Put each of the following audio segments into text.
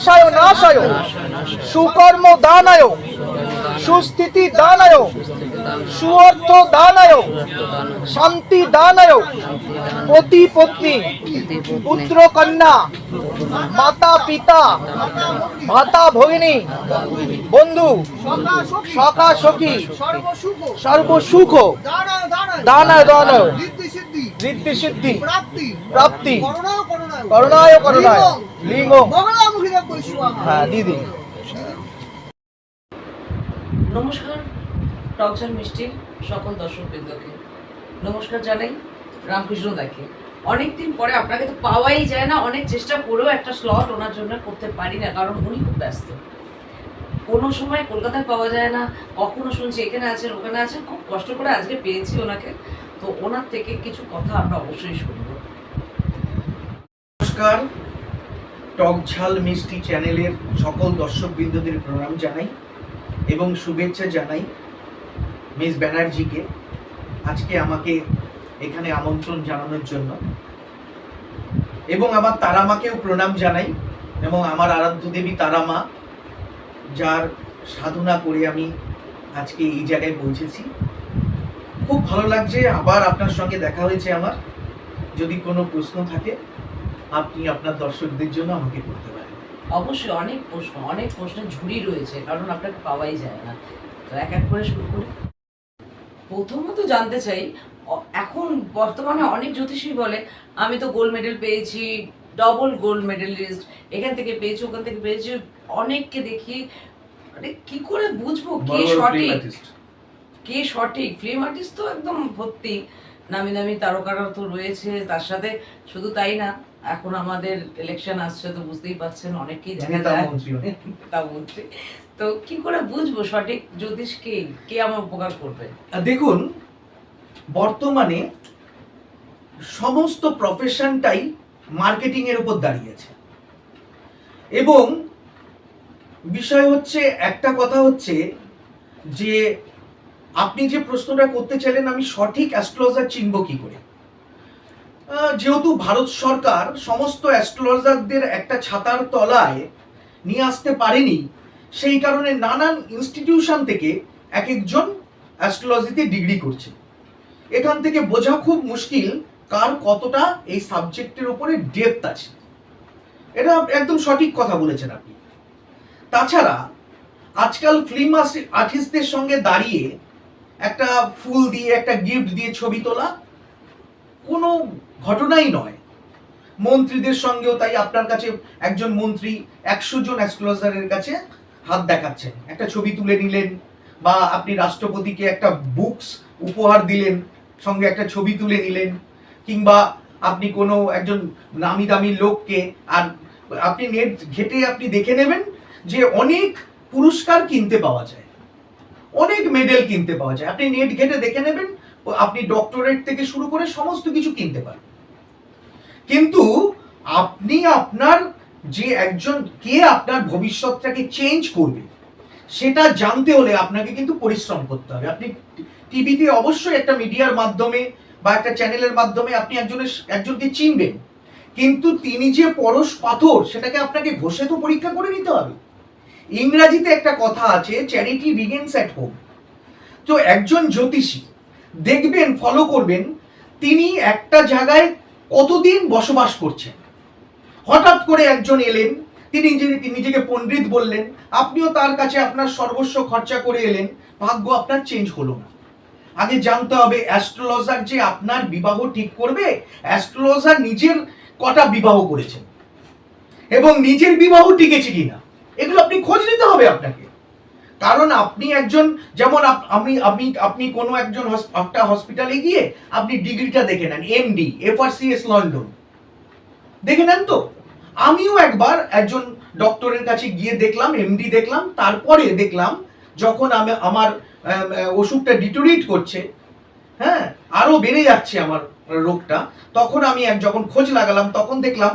নাশায় নাশায় সুকর্ম দানায় সুস্থিতি দানায় সুঅর্থ দানায় শান্তি দানায় পতি পত্নী পুত্র কন্যা মাতা পিতা ভাতা ভগিনী বন্ধু সখা সখী সর্বসুখ। দানায় দানায় সিদ্ধি ঋদ্ধি সিদ্ধি প্রাপ্তি। প্রাপ্তি করুণায় করুণায় লিঙ্গ। হ্যাঁ দিদি নমস্কার টকঝাল মিষ্টির সকল দর্শক বৃন্দকে নমস্কার জানাই রামকৃষ্ণ দাকে। অনেকদিন পরে আপনাকে তো পাওয়াই যায় না অনেক চেষ্টা করেও একটা স্লট ওনার জন্য করতে পারি না কারণ উনি খুব ব্যস্ত। কোনো সময় কলকাতায় পাওয়া যায় না কখনো শুনছি এখানে আছেন ওখানে আছেন খুব কষ্ট করে আজকে পেয়েছি ওনাকে। তো ওনার থেকে কিছু কথা আমরা অবশ্যই শুনব। নমস্কার। টকঝাল মিষ্টি চ্যানেলের সকল দর্শক বিন্দুদের প্রণাম জানাই এবং শুভেচ্ছা জানাই মিস ব্যানার্জিকে। আজকে আমাকে এখানে আমন্ত্রণ জানানোর জন্য। এবং আমার তারা মাকেও প্রণাম জানাই এবং আমার আরাধ্য দেবী তারা মা যার সাধনা করে আমি আজকে এই জায়গায় পৌঁছেছি। খুব ভালো লাগছে। আবার আপনার সঙ্গে দেখা হয়েছে আমার। যদি কোনো প্রশ্ন থাকে আপনি আপনার দর্শকদের জন্য আমাকে করতে পারেন। অবশ্যই অনেক প্রশ্ন অনেক প্রশ্নের ঝুড়ি রয়েছে কারণ আপনাকে পাওয়াই যায় না। তো এক এক করে শুরু করি। প্রথমত জানতে চাই এখন বর্তমানে অনেক জ্যোতিষী বলে আমি তো গোল্ড মেডেল পেয়েছি ডবল গোল্ড মেডেলিস্ট এখান থেকে পেয়েছি ওখান থেকে পেয়েছি। অনেককে দেখি আরে কি করে বুঝব কে সঠিক? কে সঠিক? ফিল্ম আর্টিস্ট তো একদম ভর্তি। নামি নামি তারকারা তো রয়েছে তার সাথে শুধু তাই না এখন আমাদের ইলেকশন আসছে তো বুঝতেই পারছেন অনেকেই দেখা যায়। মন্ত্রী তো কি করে বুঝব সঠিক জ্যোতিষ কে? কে আমার উপকার করবে? দেখুন বর্তমানে সমস্ত প্রফেশনটাই মার্কেটিং এর উপর দাঁড়িয়েছে এবং বিষয় হচ্ছে একটা কথা হচ্ছে যে আপনি যে প্রশ্নটা করতে চাইলেন, আমি সঠিক অ্যাস্ট্রোলজার চিনব কি করে? যেহেতু ভারত সরকার সমস্ত অ্যাস্ট্রোলজারদের একটা ছাতার তলায় নিয়ে আসতে পারেনি, সেই কারণে নানান ইনস্টিটিউশন থেকে এক একজন অ্যাস্ট্রোলজিতে ডিগ্রি করছে। এখান থেকে বোঝা খুব মুশকিল কার কতটা এই সাবজেক্টের উপরে ডেপথ আছে। এটা একদম সঠিক কথা বলেছেন আপনি। তাছাড়া, আজকাল ফিল্ম আর্টিস্টদের সঙ্গে দাঁড়িয়ে একটা ফুল দিয়ে, একটা গিফট দিয়ে ছবি তোলা কোনো ঘটনাই নয়। মন্ত্রীদের সঙ্গেও তাই আপনার কাছে একজন মন্ত্রী একশো জন অ্যাস্ট্রোলজারের কাছে হাত দেখাচ্ছেন। একটা ছবি তুলে নিলেন বা আপনি রাষ্ট্রপতিকে একটা বুকস উপহার দিলেন, সঙ্গে একটা ছবি তুলে নিলেন, কিংবা আপনি কোনো একজন নামি দামি লোককে আর আপনি নেট ঘেটে আপনি দেখে নেবেন যে অনেক পুরস্কার কিনতে পাওয়া যায়। অনেক মেডেল কিনতে পাওয়া যায়। আপনি নেট ঘেটে দেখে নেবেন আপনি ডক্টরেট থেকে শুরু করে সমস্ত কিছু কিনতে পারেন কিন্তু আপনি আপনার যে একজন, কে আপনার ভবিষ্যৎটাকে চেঞ্জ করবে, সেটা জানতে হলে আপনাকে কিন্তু পরিশ্রম করতে হবে। আপনি টিভিতে অবশ্যই একটা মিডিয়ার মাধ্যমে বা একটা চ্যানেলের মাধ্যমে আপনি একজনের, একজনকে চিনবেন। কিন্তু তিনি যে পরশ পাথর, সেটাকে আপনাকে ঘষে তো পরীক্ষা করে নিতে হবে। ইংরাজিতে একটা কথা আছে চ্যারিটি বিগেন্স অ্যাট হোম তো একজন জ্যোতিষী দেখবেন ফলো করবেন, তিনি একটা জায়গায় কতদিন বসবাস করছেন? হঠাৎ করে একজন এলেন, তিনি নিজেকে পণ্ডিত বললেন, আপনিও তার কাছে আপনার সর্বস্ব খরচা করে এলেন, ভাগ্য আপনার চেঞ্জ হলো না। আগে জানতে হবে অ্যাস্ট্রোলজার যে আপনার বিবাহ ঠিক করবে অ্যাস্ট্রোলজার নিজের কটা বিবাহ করেছেন এবং নিজের বিবাহ টিকেছে কিনা? এগুলো আপনি খোঁজ নিতে হবে আপনাকে। কারণ আপনি একজন, যেমন আমি, আপনি আপনি কোনো একজন একটা হসপিটালে গিয়ে আপনি ডিগ্রিটা দেখে নেন এমডি এফআরসিএস লন্ডন দেখে নেন তো। আমিও একবার একজন ডক্টরের কাছে গিয়ে দেখলাম এমডি দেখলাম, তারপরে দেখলাম যখন আমি আমার ওষুধটা ডিটোরিয়েট করছে হ্যাঁ আরও বেড়ে যাচ্ছে আমার রোগটা, তখন আমি যখন খোঁজ লাগালাম, তখন দেখলাম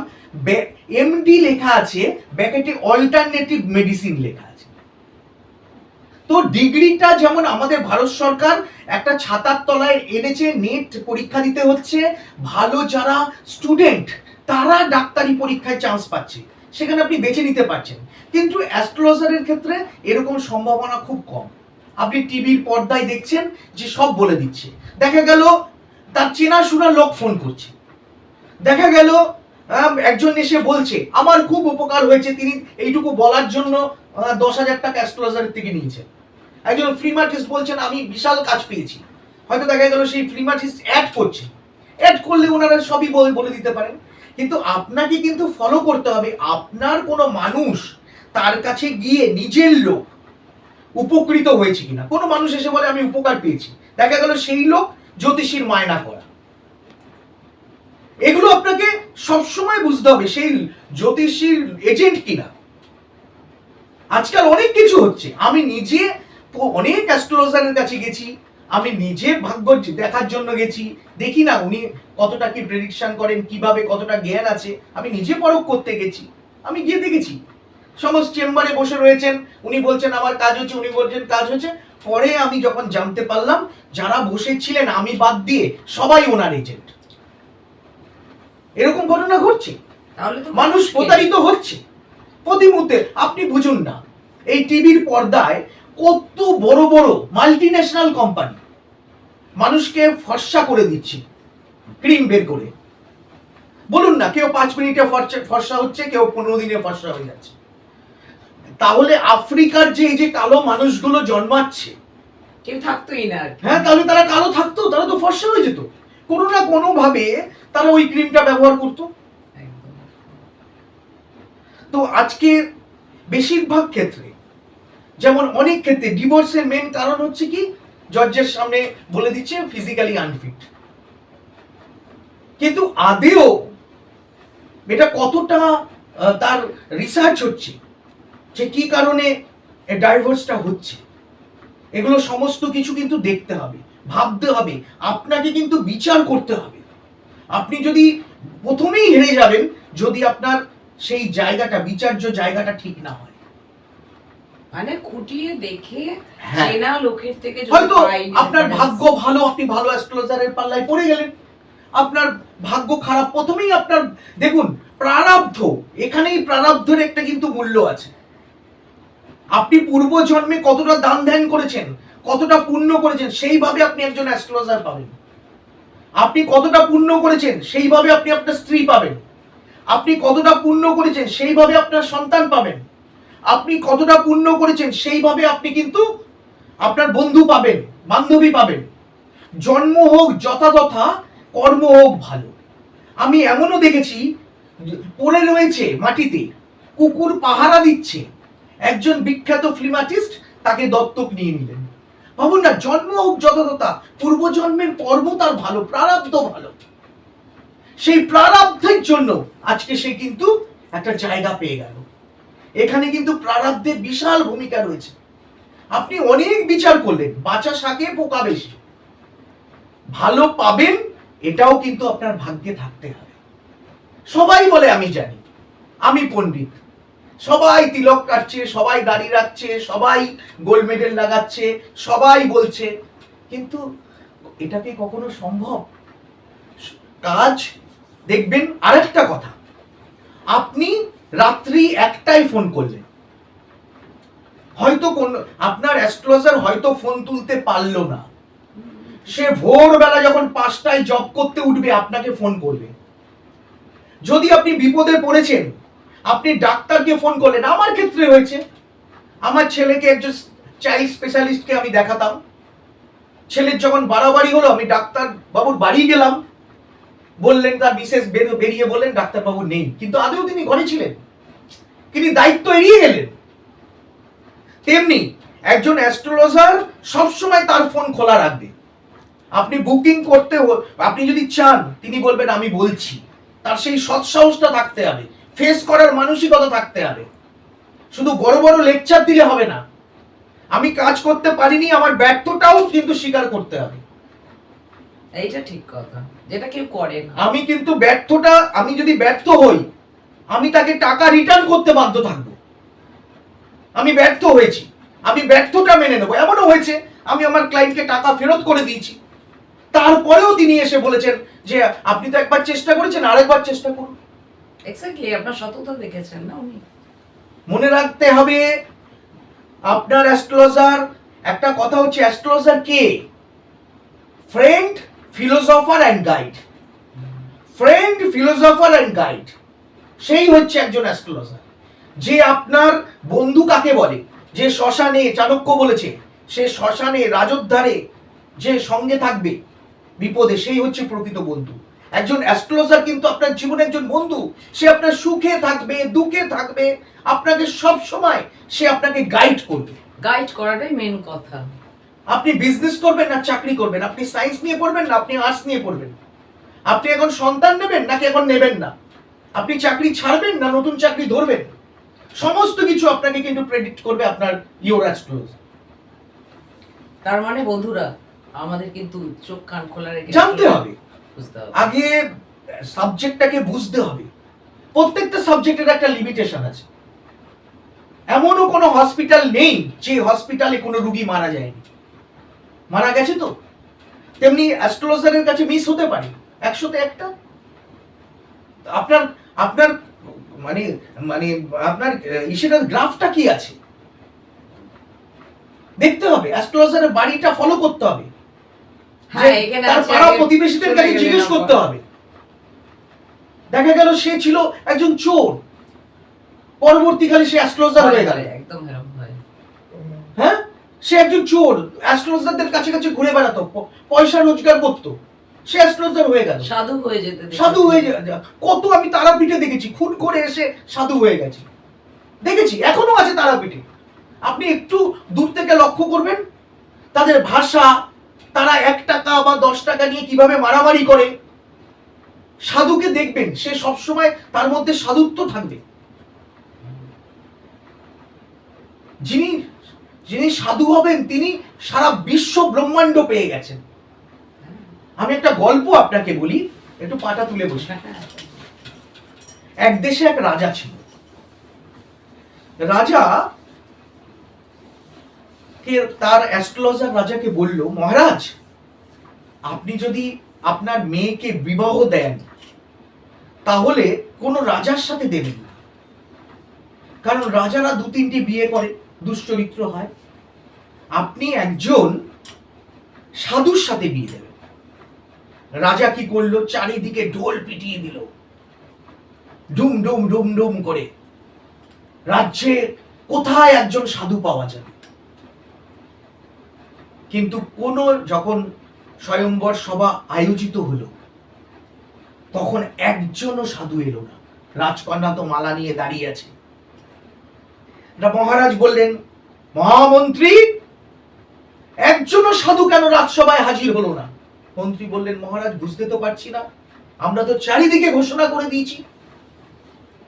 এমডি লেখা আছে ব্যাকেটে অল্টারনেটিভ মেডিসিন লেখা আছে। তো ডিগ্রিটা যেমন আমাদের ভারত সরকার একটা ছাতার তলায় এনেছে নেট পরীক্ষা দিতে হচ্ছে, ভালো যারা স্টুডেন্ট তারা ডাক্তারি পরীক্ষায় চান্স পাচ্ছে। সেখানে আপনি বেছে নিতে পারছেন। কিন্তু অ্যাস্ট্রোলজারের ক্ষেত্রে এরকম সম্ভাবনা খুব কম। আপনি টিভির পর্দায় দেখছেন যে সব বলে দিচ্ছে। দেখা গেল, তার চেনাশোনা লোক ফোন করছে। দেখা গেল একজন এসে বলছে, আমার খুব উপকার হয়েছে, তিনি এইটুকু বলার জন্য দশ হাজার টাকা অ্যাস্ট্রোলজারের থেকে নিয়েছেন একজন ফ্রিমার্টিস্ট বলছেন, আমি বিশাল কাজ পেয়েছি। হয়তো দেখা গেল সেই ফ্রিমার্টিস্ট অ্যাড করছে। অ্যাড করলে ওনারা সবই বলে বলে দিতে পারেন। কিন্তু আপনাকে কিন্তু ফলো করতে হবে। আপনার কোনো মানুষ তার কাছে গিয়ে নিজের লোক উপকৃত হয়েছে কিনা? কোনো মানুষ এসে বলে, আমি উপকার পেয়েছি। দেখা গেল সেই লোক জ্যোতিষীর মায়না করা। এগুলো আপনাকে সবসময় বুঝতে হবে সেই জ্যোতিষীর এজেন্ট কিনা। আজকাল অনেক কিছু হচ্ছে। আমি নিজে অনেক অ্যাস্ট্রোলজারের কাছে গেছি। আমি নিজে ভাগ্য দেখার জন্য গেছি। দেখি না উনি কতটা কি প্রেডিকশন করেন, কীভাবে কতটা জ্ঞান আছে। আমি নিজে পরখ করতে গেছি। আমি গিয়ে দেখেছি। সমস্ত চেম্বারে বসে রয়েছেন। উনি বলছেন, আমার কাজ হচ্ছে। উনি বলছেন, কাজ হচ্ছে। পরে আমি যখন জানতে পারলাম, যারা বসেছিলেন আমি বাদ দিয়ে সবাই ওনার এজেন্ট এরকম ঘটনা ঘটছে। তাহলে তো মানুষ প্রতারিত হচ্ছে। প্রতি মুহূর্তে আপনি বুঝুন না এই টিভির পর্দায় কত বড় বড় মাল্টি ন্যাশনাল কোম্পানি মানুষকে ফর্সা করে দিচ্ছে ক্রিম বের করে। বলুন না কেউ পাঁচ মিনিটে ফর্সা- ফর্সা হচ্ছে কেউ পনেরো দিনে ফর্সা হয়ে যাচ্ছে। তাহলে আফ্রিকার যে এই যে কালো মানুষগুলো জন্মাচ্ছে কেউ থাকতোই না হ্যাঁ তাহলে তারা কালো থাকতো তারা তো ফর্সা হয়ে যেত। কোনো না কোনো ভাবে তারা ওই ক্রিমটা ব্যবহার করতো। তো আজকে বেশিরভাগ ক্ষেত্রে, যেমন অনেক ক্ষেত্রে ডিভোর্সের মেন কারণ হচ্ছে কি জজের সামনে বলে দিচ্ছে ফিজিক্যালি আনফিট কিন্তু আদেও এটা কতটা তার রিসার্চ হচ্ছে, যে কি কারণে ডাইভোর্সটা হচ্ছে, এগুলো সমস্ত কিছু কিন্তু দেখতে হবে। ভাবতে হবে আপনাকে কিন্তু বিচার করতে হবে। আপনি যদি প্রথমেই হেরে যাবেন যদি আপনার সেই জায়গাটা বিচার্য জায়গাটা ঠিক না হয়। মানে খুঁটিয়ে দেখে হ্যাঁ। চেনা লোকের থেকে হয়তো আপনার ভাগ্য ভালো আপনি ভালো অ্যাস্ট্রোলজারের পাল্লায় পড়ে গেলেন। আপনার ভাগ্য খারাপ প্রথমেই আপনার দেখুন প্রারাব্ধ এখানেই প্রারাব্ধের একটা কিন্তু মূল্য আছে। আপনি পূর্ব জন্মে কতটা দান ধ্যান করেছেন কতটা পুণ্য করেছেন, সেইভাবে আপনি একজন অ্যাস্ট্রোলজার পাবেন। আপনি কতটা পুণ্য করেছেন, সেইভাবে আপনি আপনার স্ত্রী পাবেন। আপনি কতটা পুণ্য করেছেন, সেইভাবে আপনার সন্তান পাবেন। আপনি কতটা পুণ্য করেছেন, সেইভাবে আপনি কিন্তু আপনার বন্ধু পাবেন, বান্ধবী পাবেন। জন্ম হোক যথাযথা, কর্ম হোক ভালো। আমি এমনও দেখেছি, পড়ে রয়েছে মাটিতে, কুকুর পাহারা দিচ্ছে। একজন বিখ্যাত ফিল্ম আর্টিস্ট তাকে দত্তক নিয়ে নিলেন। ভাবুন না, জন্ম হোক যথাযথা পূর্বজন্মের কর্ম তার ভালো, প্রারব্ধ ভালো। সেই প্রারব্ধের জন্য আজকে সে কিন্তু একটা জায়গা পেয়ে গেল। এখানে কিন্তু প্রারব্ধের বিশাল ভূমিকা রয়েছে। আপনি অনেক বিচার করলেন, বাঁচা শাকে পোকা বেশি। ভালো পাবেন, এটাও কিন্তু আপনার ভাগ্যে থাকতে হবে। সবাই বলে আমি জানি, আমি পণ্ডিত। সবাই তিলক কাটছে, সবাই দাড়ি রাখছে, সবাই গোল্ড মেডেল লাগাচ্ছে, সবাই বলছে। কিন্তু এটা কি কখনো সম্ভব? কাজ, দেখবেন আরেকটা কথা। আপনি রাত্রি একটাই ফোন করলেন। হয়তো কোন, আপনার অ্যাস্ট্রোলজার হয়তো ফোন তুলতে পারল না। সে ভোরবেলা যখন পাঁচটায় জব করতে উঠবে, আপনাকে ফোন করবে। যদি আপনি বিপদে পড়েছেন আপনি ডাক্তারকে ফোন করলেন, আমার ক্ষেত্রে হয়েছে। আমার ছেলেকে একজন চাইল্ড স্পেশালিস্টকে আমি দেখাতাম। ছেলের যখন বাড়াবাড়ি হলো, আমি ডাক্তার বাবুর বাড়ি গেলাম। বললেন, তার বিশেষ বেরিয়ে বললেন, ডাক্তারবাবু নেই। কিন্তু আদৌ তিনি ঘরে ছিলেন? তিনি দায়িত্ব এড়িয়ে গেলেন। তেমনি একজন অ্যাস্ট্রোলজার সবসময় তার ফোন খোলা রাখবে। আপনি বুকিং করতে আপনি যদি চান, তিনি বলবেন, আমি বলছি। তার সেই সৎসাহসটা থাকতে হবে। ফেস করার মানসিকতা থাকতে হবে। শুধু বড় বড় লেকচার দিলে হবে না। আমি কাজ করতে পারিনি আমার ব্যর্থটাও কিন্তু স্বীকার করতে হবে। এইটা ঠিক কথা যেটা কেউ করে না। আমি কিন্তু ব্যর্থটা আমি যদি ব্যর্থ হই আমি তাকে টাকা রিটার্ন করতে বাধ্য থাকব। আমি ব্যর্থ হয়েছি আমি ব্যর্থতা মেনে নেব। এমনও হয়েছে আমি আমার ক্লায়েন্টকে টাকা ফেরত করে দিয়েছি। তারপরেও তিনি এসে বলেছেন যে আপনি তো একবার চেষ্টা করেছেন আরেকবার চেষ্টা করুন। এক্স্যাক্টলি আপনার সততা দেখেছেন না উনি? মনে রাখতে হবে, আপনার অ্যাস্ট্রোলজার একটা কথা হচ্ছে astrologer K? Friend philosopher and guide friend philosopher and guide সেই হচ্ছে একজন অ্যাস্ট্রোলজার যে আপনার বন্ধু কাকে বলে? যে শ্মশানে চাণক্য বলেছে, সে শ্মশানে রাজোদ্ধারে যে সঙ্গে থাকবে, বিপদে, সেই হচ্ছে প্রকৃত বন্ধু। একজন অ্যাস্ট্রোলজার কিন্তু আপনার জীবনে একজন বন্ধু। সে আপনার সুখে থাকবে দুঃখে থাকবে। আপনাকে সব সময় সে আপনাকে গাইড করবে। গাইড করাটাই মেন কথা। আপনি বিজনেস করবেন না চাকরি করবেন। আপনি সায়েন্স নিয়ে পড়বেন না আপনি আর্টস নিয়ে পড়বেন। আপনি এখন সন্তান নেবেন নাকি এখন নেবেন না? আপনি চাকরি ছাড়বেন না নতুন চাকরি ধরবেন? সমস্ত কিছু আপনাকে কিন্তু প্রেডিক্ট করবে আপনার ইওর অ্যাস্ট্রোলজার তার মানে বন্ধুরা আমাদের কিন্তু চোখ কান খোলা রেখে জানতে হবে হবে। আগে সাবজেক্টটাকে বুঝতে হবে। প্রত্যেকটা সাবজেক্টের একটা লিমিটেশন আছে। এমনও কোনো হসপিটাল নেই যে হসপিটালে কোনো রুগী মারা যায়নি। মারা গেছে তো? তেমনি অ্যাস্ট্রোলজারের কাছে মিস হতে পারে। একশোতে একটা? আপনার আপনার মানে মানে আপনার ইসেটার গ্রাফটা কি আছে? দেখতে হবে। অ্যাস্ট্রোলজারের বাড়িটা ফলো করতে হবে। তার পাড়া প্রতিবেশীদের কাছে জিজ্ঞেস করতে হবে। দেখা গেল সে ছিল একজন চোর। পরবর্তীকালে সে অ্যাস্ট্রোলজার হয়ে গেল। একদম হ্যাঁ সে একজন চোর। অ্যাস্ট্রোলজারদের কাছে কাছে ঘুরে বেড়াতো পয়সা রোজগার করতো। সে অ্যাস্ট্রোলজার হয়ে গেল। সাধু হয়ে যেতে সাধু হয়ে কত আমি তারাপীঠে দেখেছি খুন করে এসে সাধু হয়ে গেছে। দেখেছি এখনও আছে তারাপীঠে। আপনি একটু দূর থেকে লক্ষ্য করবেন তাদের ভাষা তারা এক টাকা বা দশ টাকা নিয়ে কীভাবে মারামারি করে? সাধুকে দেখবেন, সে সবসময় তার মধ্যে সাধুত্ব থাকবে। যিনি যিনি সাধু হবেন, তিনি সারা বিশ্ব ব্রহ্মাণ্ড পেয়ে গেছেন। আমি একটা গল্প আপনাকে বলি, একটু পাটা তুলে বসে এক দেশে এক রাজা ছিল। রাজা তার অ্যাস্ট্রোলজার রাজাকে বলল, মহারাজ, আপনি যদি আপনার মেয়েকে বিবাহ দেন, তাহলে কোনো রাজার সাথে দেবেন না। কারণ রাজারা দু তিনটি বিয়ে করে, দুশ্চরিত্র হয়। আপনি একজন সাধুর সাথে বিয়ে দেবেন। রাজা কি করল? চারিদিকে ঢোল পিটিয়ে দিল। ডুম ডুম ডুম ডুম করে। রাজ্যে কোথায় একজন সাধু পাওয়া যাবে কিন্তু কোন যখন স্বয়ংবর সভা আয়োজিত হলো, তখন একজনও সাধু এলো না। রাজকন্যা তো মালা নিয়ে দাঁড়িয়ে আছে। মহারাজ বললেন, মহামন্ত্রী, একজনও সাধু কেন রাজসভায় হাজির হলো না? মন্ত্রী বললেন, মহারাজ, বুঝতে তো পারছি না। আমরা তো চারিদিকে ঘোষণা করে দিয়েছি।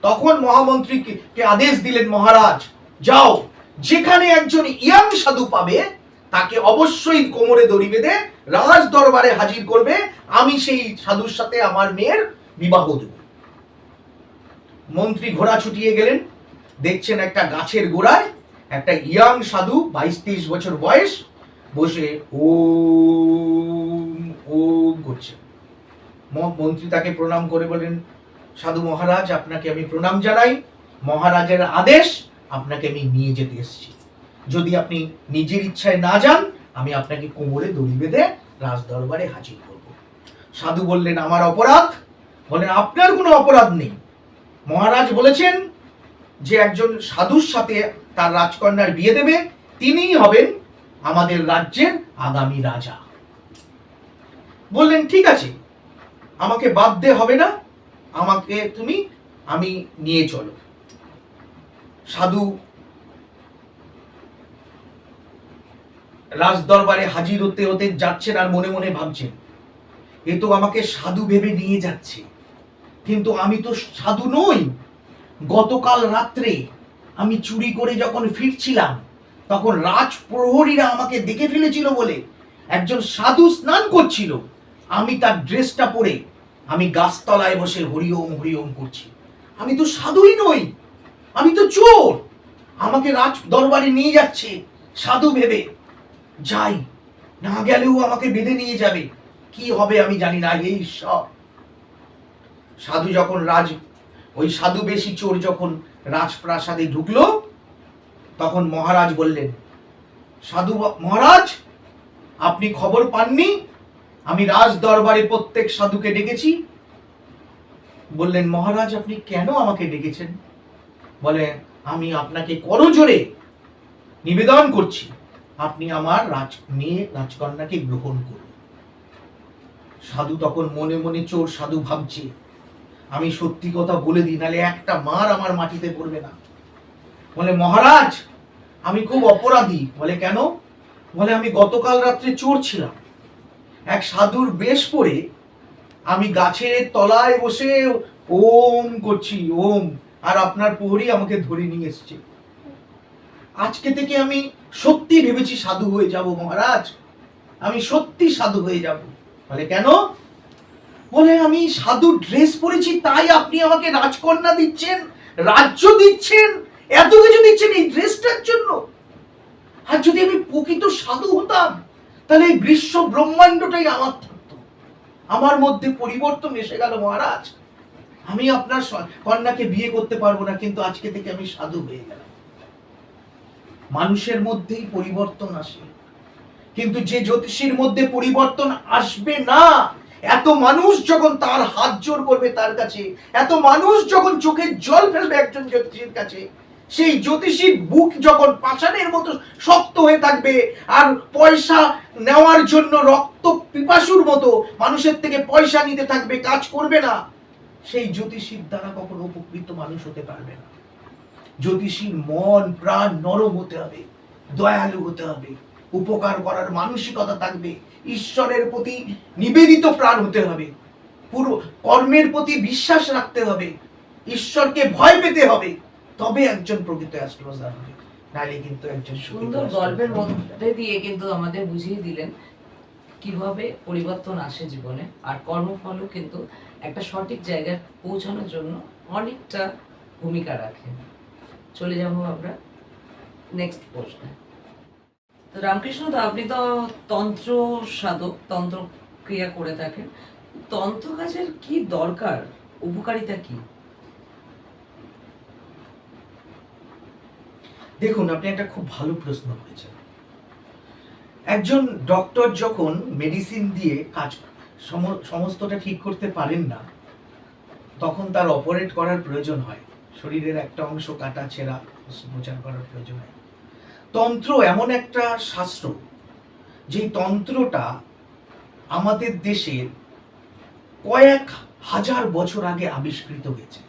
তখন মহামন্ত্রী কে- কে আদেশ দিলেন, মহারাজ, যাও, যেখানে একজন ইয়াং সাধু পাবে তাকে অবশ্যই কোমরে দড়ি বেঁধে রাজ দরবারে হাজির করবে। আমি সেই সাধুর সাথে আমার মেয়ের বিবাহ দেব। মন্ত্রী ঘোড়া ছুটিয়ে গেলেন। দেখছেন একটা গাছের গোড়ায় একটা ইয়াং সাধু বাইশ তেইশ বছর বয়স, বসে ও ও করছে। মন্ত্রী তাকে প্রণাম করে বলেন, সাধু মহারাজ, আপনাকে আমি প্রণাম জানাই। মহারাজের আদেশ, আপনাকে আমি নিয়ে যেতে এসেছি। যদি আপনি নিজের ইচ্ছায় না যান, আমি আপনাকে কোমরে দড়ি বেঁধে রাজ দরবারে হাজির করব। সাধু বললেন, আমার অপরাধ? বলেন, আপনার কোনো অপরাধ নেই। মহারাজ বলেছেন যে, একজন সাধুর সাথে তার রাজকন্যার বিয়ে দেবে, তিনিই হবেন আমাদের রাজ্যের আগামী রাজা। বললেন, ঠিক আছে, আমাকে বাধ্য হবে না, আমাকে তুমি, আমি নিয়ে চলো। সাধু রাজ দরবারে হাজির হতে হতে যাচ্ছেন আর মনে মনে ভাবছেন, এ তো আমাকে সাধু ভেবে নিয়ে যাচ্ছে। কিন্তু আমি তো সাধু নই। গতকাল রাত্রে আমি চুরি করে যখন ফিরছিলাম, তখন রাজ প্রহরীরা আমাকে দেখে ফেলেছিল বলে একজন সাধু স্নান করছিল। আমি তার ড্রেসটা পরে আমি গাছতলায় বসে হরিওম হরিওম করছি। আমি তো সাধুই নই, আমি তো চোর। আমাকে রাজ দরবারে নিয়ে যাচ্ছে সাধু ভেবে। যাই, না গেলেও আমাকে বেঁধে নিয়ে যাবে। কি হবে আমি জানি না, এই সব। সাধু যখন রাজ, ওই সাধু বেশি চোর যখন রাজপ্রাসাদে ঢুকলো, তখন মহারাজ বললেন, সাধু মহারাজ, আপনি খবর পাননি? আমি রাজ দরবারে প্রত্যেক সাধুকে ডেকেছি। বললেন, মহারাজ, আপনি কেন আমাকে ডেকেছেন? বলে, আমি আপনাকে করজোরে নিবেদন করছি। আপনি আমার রাজ মেয়ে রাজকন্যাকে গ্রহণ করুন। সাধু তখন মনে মনে চোর সাধু ভাবছে। আমি সত্যি কথা বলে দিই, নালে একটা মার আমার মাটিতে পড়বে না। বলে, মহারাজ, আমি খুব অপরাধী। বলে, কেন? বলে, আমি গতকাল রাত্রে চোর ছিলাম। এক সাধুর বেশ পরে আমি গাছের তলায় বসে ওম করছি, ওম। আর আপনার প্রহরী আমাকে ধরে নিয়ে এসছে। আজকে থেকে আমি সত্যি ভেবেছি সাধু হয়ে যাব, মহারাজ। আমি সত্যি সাধু হয়ে যাব। বলে কেন? বলে আমি সাধু ড্রেস পরেছি, তাই আপনি আমাকে রাজকন্যা দিচ্ছেন, রাজ্য দিচ্ছেন, এত কিছু দিচ্ছেন এই ড্রেসটার জন্য। আর যদি আমি প্রকৃত সাধু হতাম, তাহলে এই বিশ্ব ব্রহ্মাণ্ডটাই আমার থাকতো। আমার মধ্যে পরিবর্তন এসে গেল, মহারাজ। আমি আপনার কন্যাকে বিয়ে করতে পারব না, কিন্তু আজকে থেকে আমি সাধু হয়ে গেলাম। মানুষের মধ্যেই পরিবর্তন আসে। কিন্তু যে জ্যোতিষীর মধ্যে পরিবর্তন আসবে না, এত মানুষ যখন তার হাত জোর করবে তার কাছে, এত মানুষ যখন চোখের জল ফেলবে একজন জ্যোতিষীর কাছে, সেই জ্যোতিষীর বুক যখন পাষাণের মতো শক্ত হয়ে থাকবে আর পয়সা নেওয়ার জন্য রক্ত পিপাসুর মতো মানুষের থেকে পয়সা নিতে থাকবে, কাজ করবে না, সেই জ্যোতিষীর দ্বারা কখনো উপকৃত মানুষ হতে পারবে না। জ্যোতিষীর মন প্রাণ নরম হতে হবে দয়ালু হতে হবে উপকার করার মানসিকতা থাকবে ঈশ্বরের প্রতি নিবেদিত প্রাণ হতে হবে পুরো কর্মের প্রতি বিশ্বাস রাখতে হবে ঈশ্বরকে ভয় পেতে হবে তবে একজন প্রকৃত অ্যাস্ট্রোলজার হবে নাহলে কিন্তু একজন সুন্দর গল্পের মধ্যে দিয়ে কিন্তু আমাদের বুঝিয়ে দিলেন কীভাবে পরিবর্তন আসে জীবনে আর কর্মফলও কিন্তু একটা সঠিক জায়গায় পৌঁছানোর জন্য অনেকটা ভূমিকা রাখে। চলে যাব আমরা নেক্সট প্রশ্নে। তো রামকৃষ্ণ দা আপনি তো তন্ত্র সাধক, তন্ত্র ক্রিয়া করে থাকেন। তন্ত্র কাজের কি দরকার? উপকারিতা কি? দেখুন, আপনি একটা খুব ভালো প্রশ্ন করেছেন। একজন ডক্টর যখন মেডিসিন দিয়ে কাজ সম- সমস্তটা ঠিক করতে পারেন না, তখন তার অপারেট করার প্রয়োজন হয়। শরীরের একটা অংশ কাটা ছেঁড়া প্রচার করার প্রয়োজন হয় তন্ত্র এমন একটা শাস্ত্র, যেই তন্ত্রটা আমাদের দেশের কয়েক হাজার বছর আগে আবিষ্কৃত হয়েছে।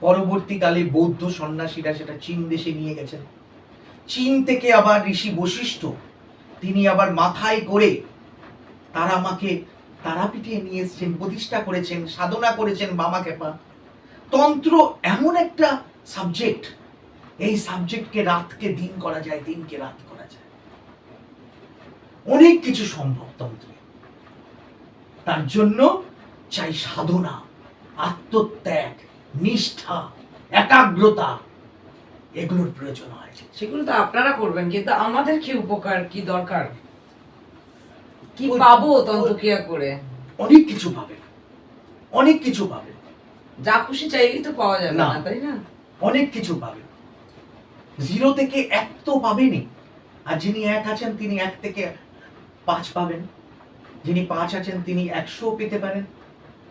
পরবর্তীকালে বৌদ্ধ সন্ন্যাসীরা সেটা চীন দেশে নিয়ে গেছেন। চীন থেকে আবার ঋষি বশিষ্ঠ, তিনি আবার মাথায় করে তারা আমাকে তারাপীঠে নিয়ে এসছেন, প্রতিষ্ঠা করেছেন, সাধনা করেছেন বামা খেপা তন্ত্র এমন একটা সাবজেক্ট এই সাবজেক্টকে রাতকে দিন করা যায় দিনকে রাত করা যায়। অনেক কিছু সম্ভব তন্ত্রে। তার জন্য চাই সাধনা আত্মত্যাগ নিষ্ঠা একাগ্রতা এগুলোর প্রয়োজন হয়। সেগুলো তো আপনারা করবেন কিন্তু আমাদের কি উপকার কি দরকার? কি পাবো তন্ত্রক্রিয়া করে? অনেক কিছু পাবেন। অনেক কিছু পাবেন। যা খুশি চাইলেই তো পাওয়া যাবে না। না তাই না? অনেক কিছু পাবেন জিরো থেকে এক তো পাবেনই। আর যিনি এক আছেন তিনি এক থেকে পাঁচ পাবেন। যিনি পাঁচ আছেন তিনি একশো পেতে পারেন।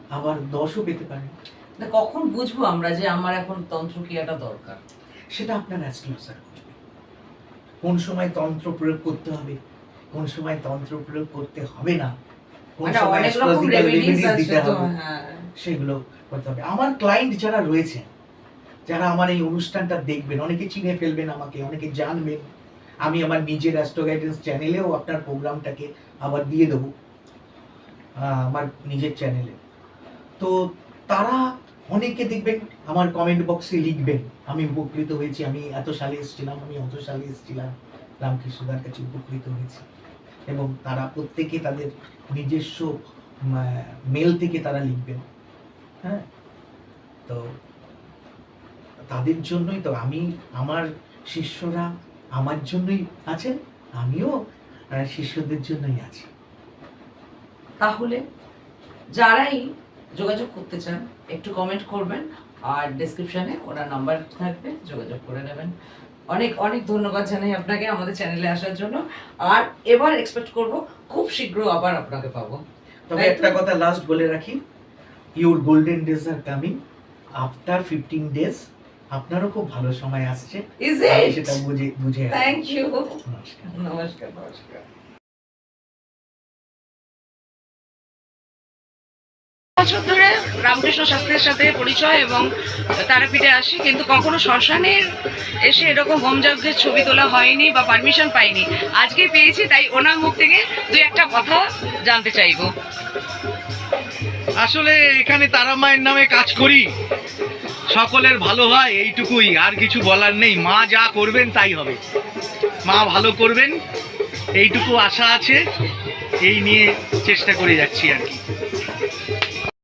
আবার দশও পেতে পারেন। তা কখন বুঝব আমরা যে আমার এখন তন্ত্রক্রিয়াটা দরকার? সেটা আপনার অ্যাস্ট্রোলজার বুঝবে কোন সময় তন্ত্র প্রয়োগ করতে হবে? কোন সময় তন্ত্র প্রয়োগ করতে হবে না? কোন মানে সময় দিতে হবে? হ্যাঁ। সেগুলো করতে হবে। আমার ক্লায়েন্ট যারা রয়েছে, যারা আমার এই অনুষ্ঠানটা দেখবেন, অনেকে চিনে ফেলবেন আমাকে, অনেকে জানবেন। আমি আমার নিজের অ্যাস্ট্রো গাইডেন্স চ্যানেলেও আপনার প্রোগ্রামটাকে আবার দিয়ে দেবো আমার নিজের চ্যানেলে তো তারা অনেকে দেখবেন আমার কমেন্ট বক্সে লিখবেন, আমি উপকৃত হয়েছি, আমি এত সালে এসেছিলাম, আমি অত সালে এসেছিলাম, রামকৃষ্ণদার কাছে উপকৃত হয়েছি। এবং তারা প্রত্যেকে তাদের নিজস্ব মেল থেকে তারা লিখবেন। হ্যাঁ। তো তাদের জন্যই তো আমি আমার শিষ্যরা আমার জন্যই আছেন আমিও শিষ্যদের জন্যই আছি। তাহলে যারাই যোগাযোগ করতে চান একটু কমেন্ট করবেন আর ডেসক্রিপশনে ওনার নাম্বার থাকবে যোগাযোগ করে নেবেন। অনেক অনেক ধন্যবাদ জানাই আপনাকে আমাদের চ্যানেলে আসার জন্য। আর এবার এক্সপেক্ট করব খুব শীঘ্র আবার আপনাকে পাবো। তবে একটা কথা লাস্ট বলে রাখি your golden days are coming after fifteen days আপনারও খুব ভালো সময় আসছে। সেটা বুঝে বুঝে। থ্যাংক ইউ নমস্কার। নমস্কার নমস্কার। বছর ধরে রামকৃষ্ণ শাস্ত্রের সাথে পরিচয় এবং তারাপীঠে আসি কিন্তু কখনো শ্মশানের এসে এরকম হোমযজ্ঞের ছবি তোলা হয়নি বা পারমিশন পাইনি। আজকে পেয়েছি তাই ওনার মুখ থেকে দুই একটা কথা জানতে চাইব। আসলে এখানে তারা মায়ের নামে কাজ করি। সকলের ভালো হয় এইটুকুই, আর কিছু বলার নেই। মা যা করবেন তাই হবে। মা ভালো করবেন, এইটুকু আশা আছে। এই নিয়ে চেষ্টা করে যাচ্ছি আর কি।